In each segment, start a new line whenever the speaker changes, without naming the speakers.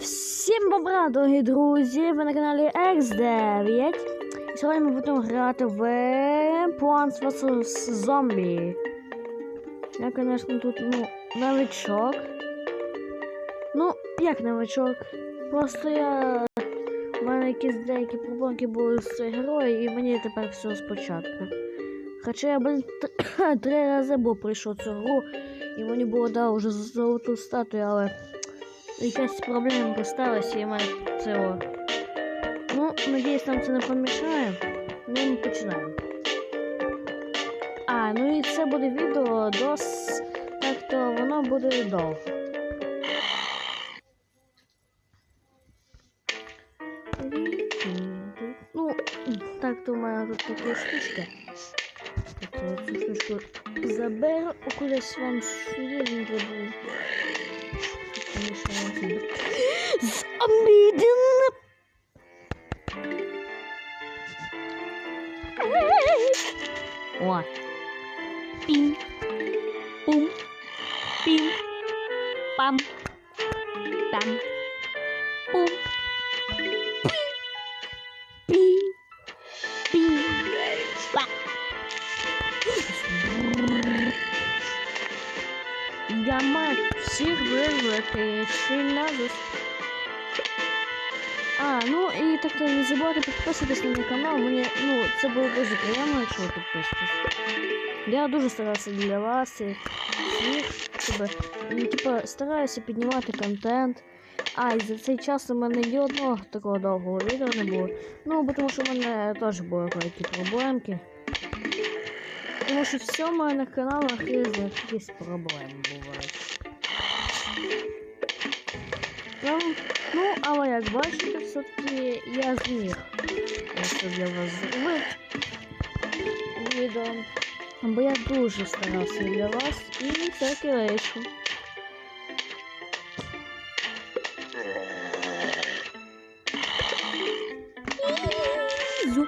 Всім бобра, дорогі друзі! Ви на каналі X9. І сьогодні ми будемо грати в Plants vs. Zombie. Я, звісно, тут ну, новичок. Ну, як новичок? Просто я. У мене якісь деякі проблемки були з герою, і мені тепер все спочатку. Хоча я, блин, три рази був прийшов цю гру, і мені було да, вже золоту статую, але якась проблема посталася і мене це о. Ну, надіюсь, нам це не помішає. Ми починаємо. А, ну і це буде відео дос. Так то воно буде довго. Ну, так то у мене тут такі штучки. Так, я цю штучку заберу кудись вам сюди не Zombiydin. One. Bing. Boom. Bing. Bam. Bam. Чи. А, ну і так то не забувайте підписуватись на мій канал. Мені, ну, це було дуже приємно, якщо ви підписуєтесь. Я дуже старався для вас і всіх, ну, типа, стараюся піднімати контент. А, і за цей час у мене ні одного такого довгого відео не було. Ну, бо тому що в мене теж були деякі проблемки. Тому що все в мене на каналах є якісь проблеми бувають. Ну, ну, але як бачите, все-таки я зміг це для вас зробити відео. Бо я дуже старався для вас і всяке вийшло. Зуб.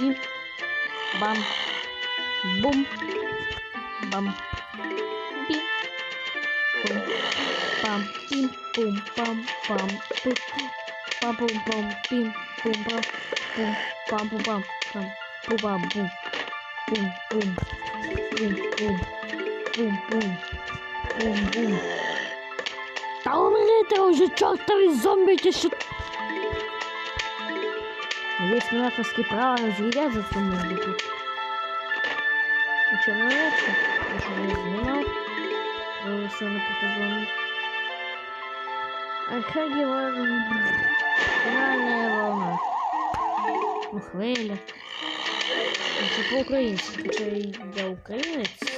Бім. Бам. Бум. Бам. Пум. Пам. Пам. Пим. Пам. Пум. Пам. Пім. Пум. Пам. Пум. Пам. Пум. Пам. Пам. Пум. Пам. Бум. Бум. Бум. Бум. Бум. Бум. Бум. Бум. Бум. Та умрите уже чортові зомбі, ті що Надеюсь, меня авторские права разъедят за свою музыку. Ну что, нравится? Я что не изменял. Все на протяжении. Архагева... Финальная волна. Ну, хвиля. Це по-українськи, хоча я українець.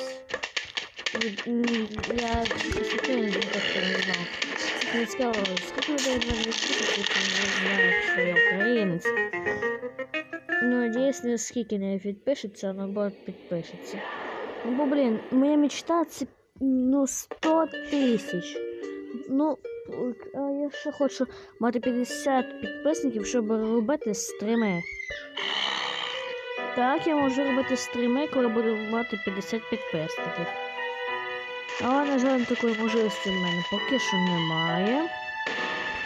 Я чесно не так не знав. Не цікаво, скільки людей в мене відписується, не знаю, що я українець. Ну, надеюсь, не скільки не підпишеться, а наоборот підпишеться. Ну, бо, блін, моя мечта це, ну, 100 тисяч. Ну, я ще хочу мати 50 підписників, щоб робити стріми. Так, я можу робити стріми, коли буду мати 50 підписників. Але, на жаль, такої можливості в мене поки що немає.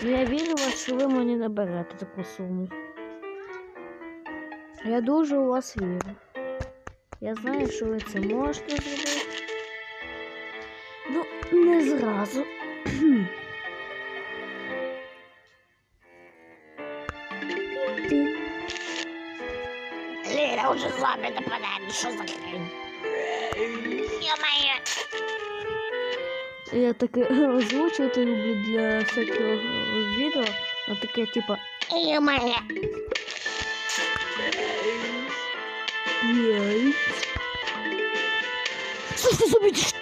Ну, я вірю вас, що ви мені наберете таку суму. Я дуже у вас вірю. Я знаю, що ви це можете зробити. Ну, не зразу.
Лера уже слабая нападает, что за хрень?
Я так э, озвучу это люблю для всякого э, видео. А такая типа...
Ё-моё!
Яй. Что ты забудешь?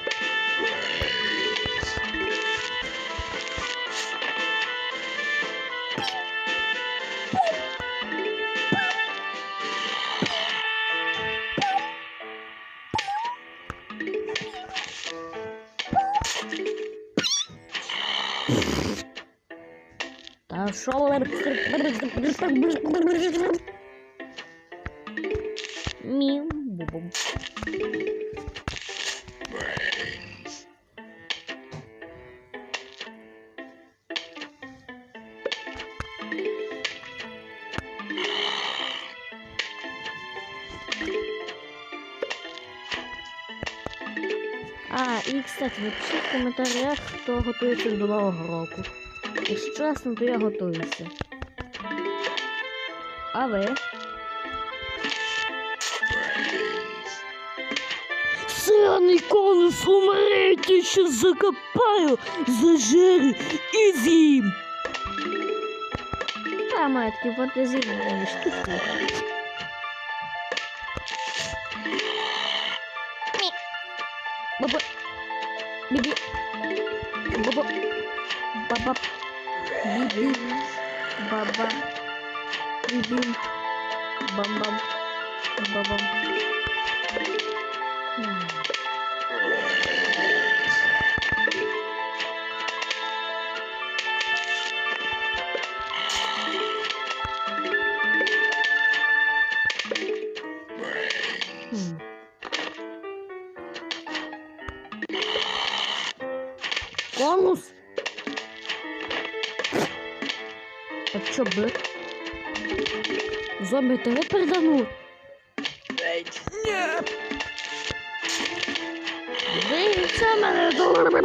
Шоу. Мим. Бубум. А, і, кстати, напишите в комментариях, кто готовится до нового року. Якщо чесно, то я готуюся. А ви? Сраный конус умрет, я сейчас закопаю, зажарю и з'їм. А, має такі фантазійні штуки. Баба. Бібі. Баба. Баба. Бібі. Баба. Бібі. Бам-бам. Бабам. М. М. А чё, б? Зомби тебе переданут. Нет. Дивіться мене добре.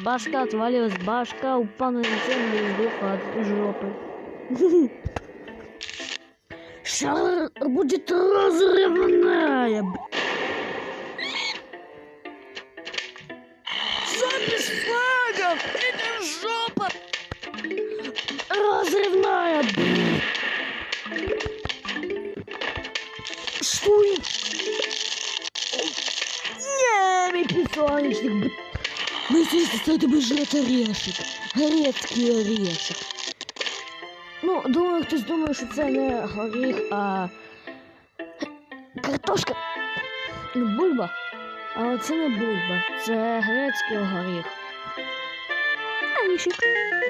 Башка, отвалилась башка, упал на землю и сдох от жопы. Шар будет разрывная. с флагом! Это жопа! Разрывная! Кстати, жрать орешек. Грецький орешек. Ну, думаю, хтось думає, що це не горіх, а картошка. Ну, бульба. Але це не бульба, це грецький горіх. Орешек.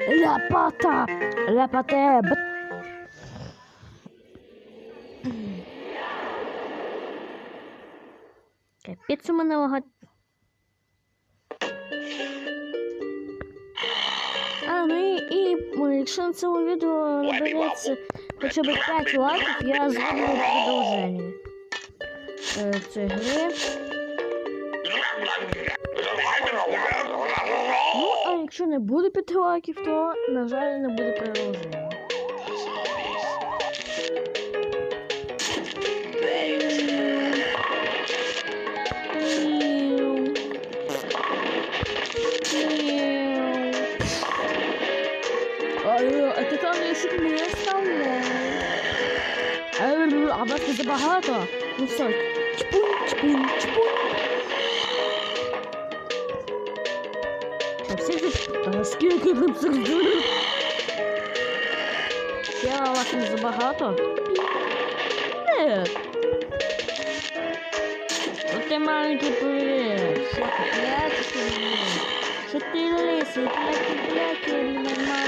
Ляпота. Ляпоте. Б... Капець у мене лагать. Якщо на цьому відео набереться хоча б 5 лайків, я зроблю продовження е, цієї гри. Ну, а якщо не буде 5 лайків, то, на жаль, не буде продовження. Там ще не ставляє. А вас не забагато? Ну все, чпунь, чпунь, чпунь. А всі тут, а скільки тут цих дурів? Ще вас не забагато? Ні. Ну ти маленький Should be released like a but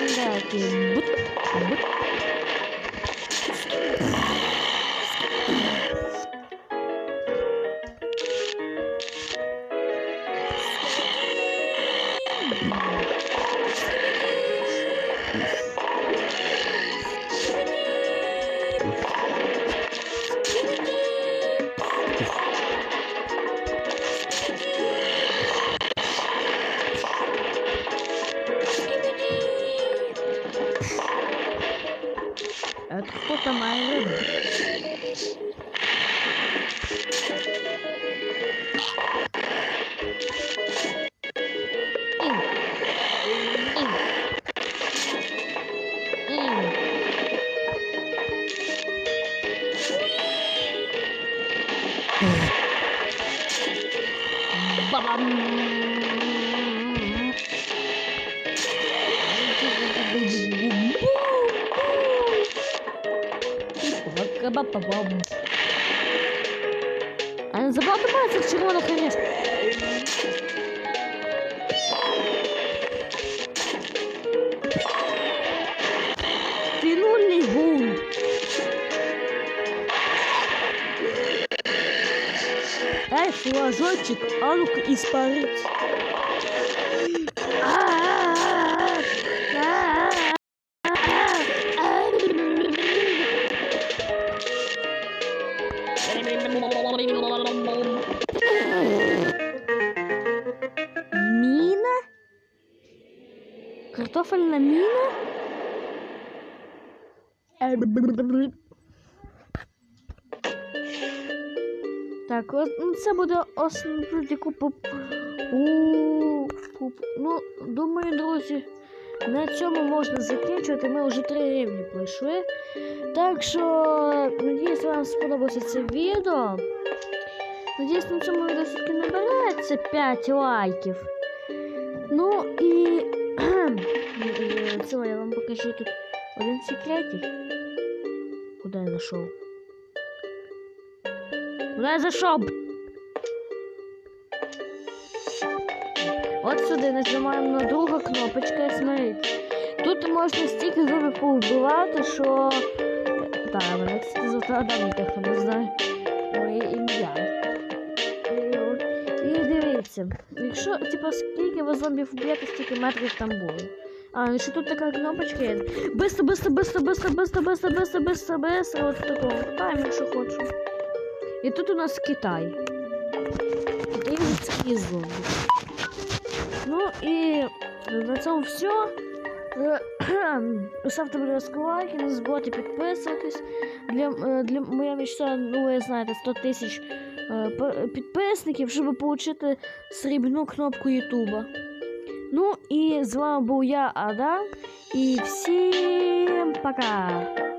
but забавка бабу. А не забавка бабу, це червона хреня. Дай флажочек, а ну-ка испарить. А-а-а! Картофельна міна? Так, от, ну, це буде основний куп. Ну, думаю, друзі, на цьому можна закінчувати. Ми вже три рівні пройшли. Так що, надіюсь, вам сподобалося це відео. Надіюсь, на цьому відео все-таки набереться 5 лайків. Ну і е, я вам покажу тут один секретик. Куди я зайшов? Куди я зайшов? От сюди нажимаємо на другу кнопочку, і смотрите. Тут можна стільки зубів повбивати, що. Так, мене кстати, завтра Адам хто не знає моє ім'я. І дивіться, якщо, типу, скільки ви зомбів вб'єте, стільки метрів там буде. А, ну ще тут така кнопочка є. Быстро, быстро, быстро, быстро, быстро, быстро, быстро, быстро, быстро, от такого. Таймер, якщо хочу. І тут у нас Китай. Китайські зомбі. Ну і на цьому все. Ставте, будь ласка, лайки, не забувайте підписуватись. Для, е, для моя мечта, ну ви знаєте, 100 тисяч е, п- підписників, щоб отримати срібну кнопку Ютуба. Ну і з вами був я, Адам. І всім пока!